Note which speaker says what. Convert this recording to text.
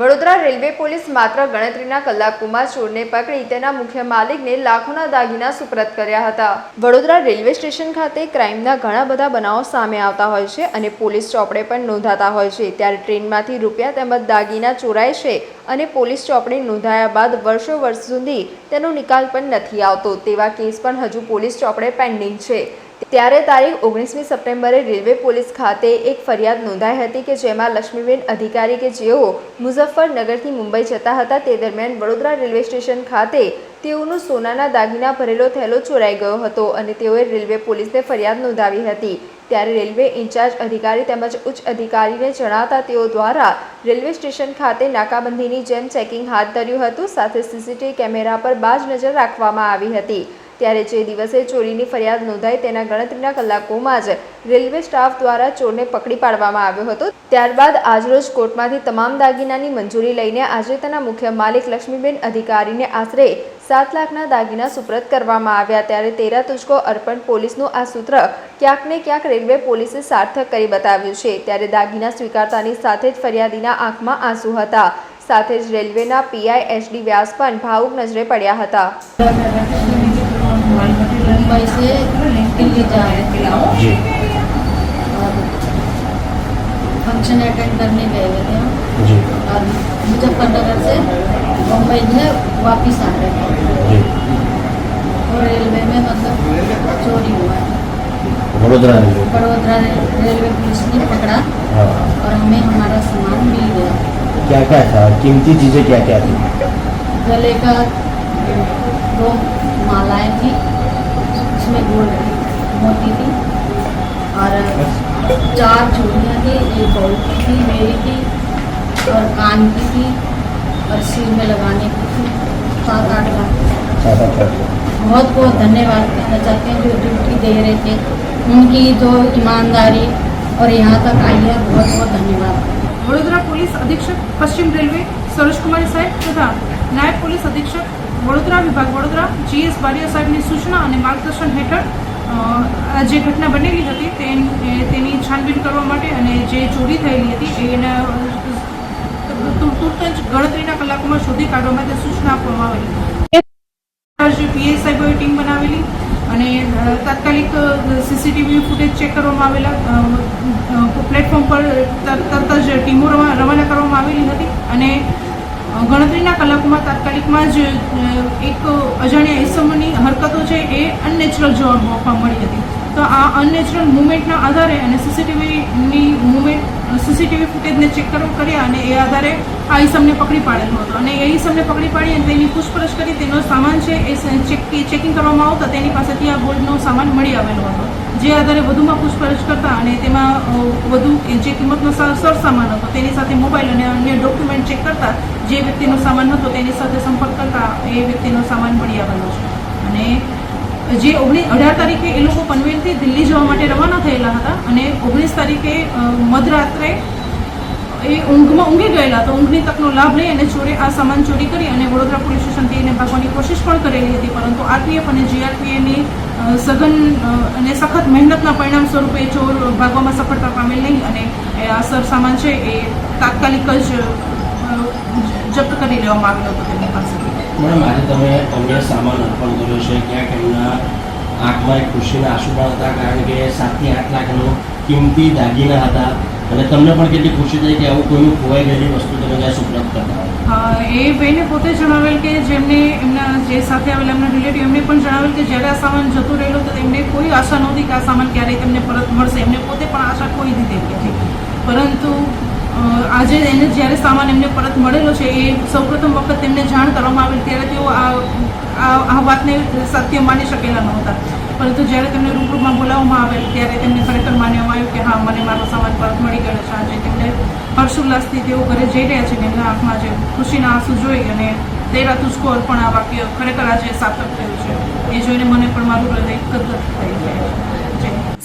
Speaker 1: Vadodara railway police માત્ર ગણતરીના કલાકોમાં ચોરને પકડી તેના મુખ્ય માલિકને લાખોના દાગીના સુપ્રત કર્યા હતા. વડોદરા રેલવે સ્ટેશન ખાતે ક્રાઇમના ઘણા બધા બનાવો સામે આવતા હોય છે અને પોલીસ ચોપડે પણ નોંધાતા હોય છે. ત્યારે ટ્રેનમાંથી રૂપિયા તેમજ દાગીના ચોરાય છે અને પોલીસ ચોપડે નોંધાયા બાદ વર્ષો વર્ષ સુધી તેનો નિકાલ પણ નથી આવતો. તેવા કેસ પણ હજુ પોલીસ ચોપડે પેન્ડિંગ છે. ત્યારે તારીખ ઓગણીસમી સપ્ટેમ્બરે રેલવે પોલીસ ખાતે એક ફરિયાદ નોંધાઈ હતી કે જેમાં લક્ષ્મીબેન અધિકારી કે જેઓ મુઝફ્ફરનગરથી મુંબઈ જતા હતા તે દરમિયાન વડોદરા રેલવે સ્ટેશન ખાતે તેઓનું સોનાના દાગીના ભરેલો થેલો ચોરાઈ ગયો હતો અને તેઓએ રેલવે પોલીસને ફરિયાદ નોંધાવી હતી. ત્યારે રેલવે ઇન્ચાર્જ અધિકારી તેમજ ઉચ્ચ અધિકારીને જણાવતા તેઓ દ્વારા રેલવે સ્ટેશન ખાતે નાકાબંધીની જેમ ચેકિંગ હાથ ધર્યું હતું. સાથે સીસીટીવી કેમેરા પર બાજ નજર રાખવામાં આવી હતી. ત્યારે જે દિવસે ચોરીની ફરિયાદ નોંધાઈ તેના ગણતરીના કલાકોમાં જ રેલવે સ્ટાફ દ્વારા ચોરને પકડી પાડવામાં આવ્યો હતો. ત્યારબાદ આજરોજ કોર્ટમાંથી તમામ દાગીનાની મંજૂરી લઈને આજે તેના મુખ્ય માલિક લક્ષ્મીબેન અધિકારીને આશરે સાત લાખના દાગીના સુપ્રત કરવામાં આવ્યા. ત્યારે તેરા તુજકો અર્પણ પોલીસનું આ સૂત્ર ક્યાંક ને ક્યાંક રેલવે પોલીસે સાર્થક કરી બતાવ્યું છે. ત્યારે દાગીના સ્વીકારતાની સાથે જ ફરિયાદીના આંખમાં આંસુ હતા. સાથે જ રેલવેના પીઆઈ એચડી વ્યાસ પણ ભાવુક નજરે પડ્યા હતા.
Speaker 2: मुंबई से दिल्ली जा रहे थे और फ़ंक्शन अटेंड करने गए हुए थे हम। और मुजफ्फरनगर से मुंबई है वापस आ रहे थे।
Speaker 3: जी।
Speaker 2: और रेलवे में मतलब चोरी हुआ है।
Speaker 3: Vadodara railway
Speaker 2: Badodara railway police ने पकड़ा।
Speaker 3: हाँ।
Speaker 2: और हमें हमारा सामान मिल गया।
Speaker 3: क्या क्या था? कीमती चीज़ें क्या क्या थी?
Speaker 2: गले का दो मालाएँ थी। उसमें गोल्ड मोती थी। और चार चूड़ियाँ थी एक बहू की थी मेरी थी और कान की थी और सिर में लगाने की थी। सात आठ लाख। बहुत बहुत धन्यवाद कहना चाहते हैं जो ड्यूटी दे रहे थे। उनकी जो ईमानदारी और यहाँ तक आई है बहुत बहुत धन्यवाद।
Speaker 4: वडोदरा पुलिस अधीक्षक पश्चिम रेलवे सरोज कुमारी साहब तथा નાયબ પોલીસ અધિક્ષક વડોદરા વિભાગ વડોદરા જીએસ બારિયા સાહેબની સૂચના અને માર્ગદર્શન હેઠળ જે ઘટના બનેલી હતી તેની છાનબીન કરવા માટે અને જે ચોરી થયેલી હતી એના તુરત જ ગણતરીના કલાકોમાં શોધી કાઢવા માટે સૂચના આપવામાં આવેલી. પીએસ સાહેબોએ ટીમ બનાવેલી અને તાત્કાલિક સીસીટીવી ફૂટેજ ચેક કરવામાં આવેલા પ્લેટફોર્મ પર તર- તરત જ ટીમો રવા- રવાના કરવામાં આવેલી હતી અને ગણતરીના કલાકોમાં તાત્કાલિકમાં જ એક અજાણ્યા ઇસમોની હરકતો છે એ અનનેચરલ જોવા આપવા મળી હતી. તો આ અનનેચરલ મુવમેન્ટના આધારે અને સીસીટીવીની મુવમેન્ટ, સીસીટીવી ફૂટેજને ચેક કરવા કર્યા અને એ આધારે આ ઈસમને પકડી પાડેલો હતો. અને એ ઈસમને પકડી પાડી અને તેની પૂછપરછ કરી, તેનો સામાન છે એ ચેક ચેકિંગ કરવામાં આવતા તેની પાસેથી આ ગોલ્ડનો સામાન મળી આવેલો હતો. જે આધારે વધુમાં પૂછપરછ કરતા અને તેમાં વધુ જે કિંમતનો સર સર સામાન હતો તેની સાથે મોબાઈલ અને અન્ય ડોક્યુમેન્ટ ચેક કરતા જે વ્યક્તિનો સામાન હતો તેની સાથે સંપર્ક કરતા એ વ્યક્તિનો સામાન મળી આવેલો છે. અને જે ઓગણીસ અઢાર તારીખે એ લોકો પનવેલથી દિલ્હી જવા માટે રવાના થયેલા હતા અને ઓગણીસ તારીખે મધરાત્રે એ ઊંઘમાં ઊંઘી ગયેલા તો ઊંઘની તકનો લાભ લઈ અને ચોરે આ સામાન ચોરી કરી અને વડોદરા પોલીસ સ્ટેશનથી એને ભાગવાની કોશિશ પણ કરેલી હતી. પરંતુ આરપીએફ અને જીઆરપીએની સઘન અને સખત મહેનતના પરિણામ સ્વરૂપે ચોર ભાગવામાં સફળતા પામેલ નહીં અને આ સર સામાન છે એ તાત્કાલિક જ જપ્ત કરી લેવામાં આવ્યો હતો તેમની પાસેથી.
Speaker 5: મેડમ આજે તમે અન્ય સામાન અર્પણ કર્યો છે ક્યાંક એમના આંખમાં એક ખુશીના આંસુ પણ હતા, કારણ કે સાતથી આઠ લાખનો કિંમતી દાગીના હતા. અને તમને પણ કેટલી ખુશી થઈ કે આવું કોઈનું ખોવાઈ ગયેલી વસ્તુ તમે ત્યાં સુપ્રત કરતા
Speaker 4: એ બેને પોતે જણાવેલ કે જેમને એમના જે સાથે આવેલા એમના રિલેટિવ એમને પણ જણાવેલ કે જ્યારે આ સામાન જતું રહેલો તો એમને કોઈ આશા નહોતી કે આ સામાન ક્યારેય તેમને પરત મળશે. એમને પોતે પણ આશા કોઈ દીધી નથી પરંતુ આજે એને જ્યારે સામાન એમને પરત મળેલો છે, એ સૌપ્રથમ વખત તેમને જાણ કરવામાં આવેલ ત્યારે તેઓ આ આ વાતને સત્ય માની શકેલા નહોતા. પરંતુ જ્યારે તેમને રૂબરૂમાં બોલાવવામાં આવેલ ત્યારે તેમને ખરેખર માનવામાં આવ્યું કે હા, મને મારો સામાન પરત મળી ગયો છે. આજે તેમને હર્ષોલ્લાસથી તેઓ ઘરે જઈ રહ્યા છે એમના આંખમાં જે ખુશીના આંસુ જોઈ અને તેરા તુસ્કો અર્પણ આ વાક્ય ખરેખર આજે સાર્થક થયું છે. એ જોઈને મને પણ મારું હૃદય ગદગદ થઈ જાય છે.